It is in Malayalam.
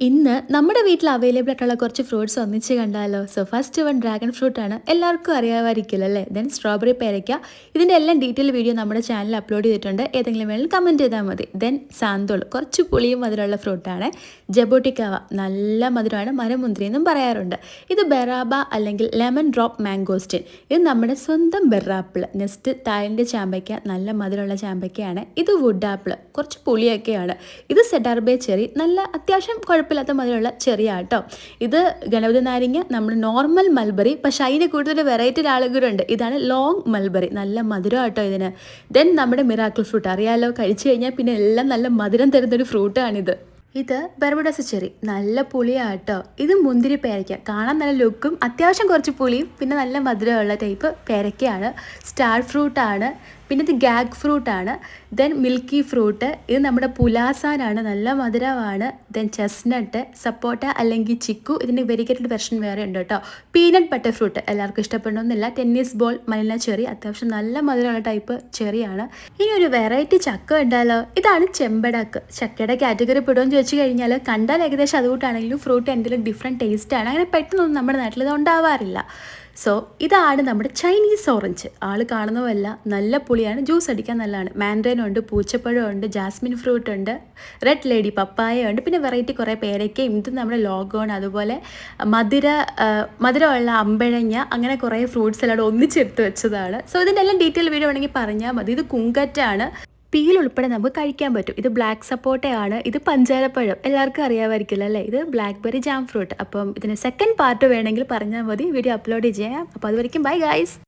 ഇന്ന് നമ്മുടെ വീട്ടിൽ അവൈലബിൾ ആയിട്ടുള്ള കുറച്ച് ഫ്രൂട്ട്സ് ഒന്നിച്ച് കണ്ടാലോ? So first one dragon fruit ആണ്. എല്ലാവർക്കും അറിയാമായിരിക്കില്ല അല്ലേ? ദെൻ സ്ട്രോബെറി പേരയ്ക്ക. ഇതിന്റെ എല്ലാം ഡീറ്റെയിൽ വീഡിയോ നമ്മുടെ ചാനലിൽ അപ്ലോഡ് ചെയ്തിട്ടുണ്ട്. ഏതെങ്കിലും വേണമെങ്കിൽ കമന്റ് ചെയ്താൽ മതി. Then santol. കുറച്ച് പുളിയും മധുരമുള്ള ഫ്രൂട്ടാണ് ജബോട്ടിക്കാവ. നല്ല മധുരമാണ്. മരമുന്തിരി എന്നും പറയാറുണ്ട്. ഇത് ബെറാബ അല്ലെങ്കിൽ ലെമൺ ഡ്രോപ്പ് മാംഗോസ്റ്റിൻ. ഇത് നമ്മുടെ സ്വന്തം ബെറാപ്പിൾ നെക്സ്റ്റ് തായലിന്റെ ചാമ്പയ്ക്ക. നല്ല മധുരമുള്ള ചാമ്പയ്ക്കയാണ്. ഇത് വുഡ് ആപ്പിൾ കുറച്ച് പുളിയൊക്കെയാണ്. ഇത് സെഡാർബേ ചെറി നല്ല അത്യാവശ്യം കുഴപ്പമില്ലാത്ത മധുരമുള്ള ചെറിയ കേട്ടോ ഇത് ഗണപതി നാരങ്ങ നമ്മൾ നോർമൽ മൽബറി പക്ഷെ അതിന് കൂടുതൽ വെറൈറ്റി ആളുകളുണ്ട് ഇതാണ് ലോങ് മൽബറി നല്ല മധുരം കേട്ടോ ഇതിന്. ദെൻ നമ്മുടെ മിറാക്കിൾ ഫ്രൂട്ട് അറിയാലോ? കഴിച്ചു കഴിഞ്ഞാൽ പിന്നെ എല്ലാം നല്ല മധുരം തരുന്നൊരു ഫ്രൂട്ടാണിത് ഇത് ബർബഡസ് ചെറി നല്ല പുളിയാട്ടോ. ഇത് മുന്തിരി പേരയ്ക്ക. കാണാൻ നല്ല ലുക്കും അത്യാവശ്യം കുറച്ച് പുളിയും പിന്നെ നല്ല മധുരമുള്ള ടൈപ്പ് പേരയ്ക്കയാണ്. സ്റ്റാർ ഫ്രൂട്ടാണ് പിന്നെ ഇത് ഗാഗ് ഫ്രൂട്ടാണ് ദെൻ മിൽക്കി ഫ്രൂട്ട് ഇത് നമ്മുടെ പുലാസാനാണ് നല്ല മധുരമാണ്. ദെൻ ചെസ്നട്ട് സപ്പോട്ട അല്ലെങ്കിൽ ചിക്കു ഇതിന്റെ വെരിക്കേറ്റഡ് വെർഷൻ വേറെ ഉണ്ട് കേട്ടോ. പീനട്ട് ബട്ടർ ഫ്രൂട്ട് എല്ലാവർക്കും ഇഷ്ടപ്പെടണമെന്നില്ല. ടെന്നീസ് ബോൾ മലിന ചെറി അത്യാവശ്യം നല്ല മധുരമുള്ള ടൈപ്പ് ചെറിയാണ് ഇനി ഒരു വെറൈറ്റി ചക്ക ഉണ്ടല്ലോ. ഇതാണ് ചെമ്പടക്ക്. ചക്കയുടെ കാറ്റഗറി പെടുമെന്ന് ചോദിച്ചു കഴിഞ്ഞാൽ കണ്ടാൽ ഏകദേശം അതുകൂട്ടാണെങ്കിലും ഫ്രൂട്ട് എന്തെങ്കിലും ഡിഫറെന്റ് ടേസ്റ്റാണ് അങ്ങനെ പെട്ടെന്നൊന്നും നമ്മുടെ നാട്ടിൽ ഇത് ഉണ്ടാവാറില്ല. സോ ഇതാണ് നമ്മുടെ ചൈനീസ് ഓറഞ്ച് ആൾ കാണുന്നതല്ല നല്ല പുളിയാണ് ജ്യൂസ് അടിക്കാൻ നല്ലതാണ്. മാൻഡ്രൈൻ ഉണ്ട് പൂച്ചപ്പഴം ഉണ്ട് ജാസ്മിൻ ഫ്രൂട്ട് ഉണ്ട് റെഡ് ലേഡി പപ്പായ ഉണ്ട് പിന്നെ വെറൈറ്റി കുറേ പേരയ്ക്കയും ഇത് നമ്മുടെ ലോഗോൺ അതുപോലെ മധുര മധുരമുള്ള അമ്പഴങ്ങ അങ്ങനെ കുറേ ഫ്രൂട്ട്സ് എല്ലാം ഒന്നിച്ചെടുത്ത് വെച്ചതാണ്. സോ ഇതിന്റെ എല്ലാം ഡീറ്റെയിൽ വീഡിയോ വേണമെങ്കിൽ പറഞ്ഞാൽ മതി. ഇത് കുങ്കറ്റാണ്. പീൽ ഉൾപ്പെടെ നമുക്ക് കഴിക്കാൻ പറ്റും. ഇത് ബ്ലാക്ക് സപ്പോർട്ടയാണ് ഇത് പഞ്ചാരപ്പഴം. എല്ലാവർക്കും അറിയാമായിരിക്കില്ല അല്ലേ? ഇത് ബ്ലാക്ക്ബെറി ജാം ഫ്രൂട്ട് അപ്പം ഇതിന് സെക്കൻഡ് പാർട്ട് വേണമെങ്കിൽ പറഞ്ഞാൽ മതി. വീഡിയോ അപ്ലോഡ് ചെയ്യാം. അപ്പോൾ അതുവരെയും ബൈ ഗൈസ്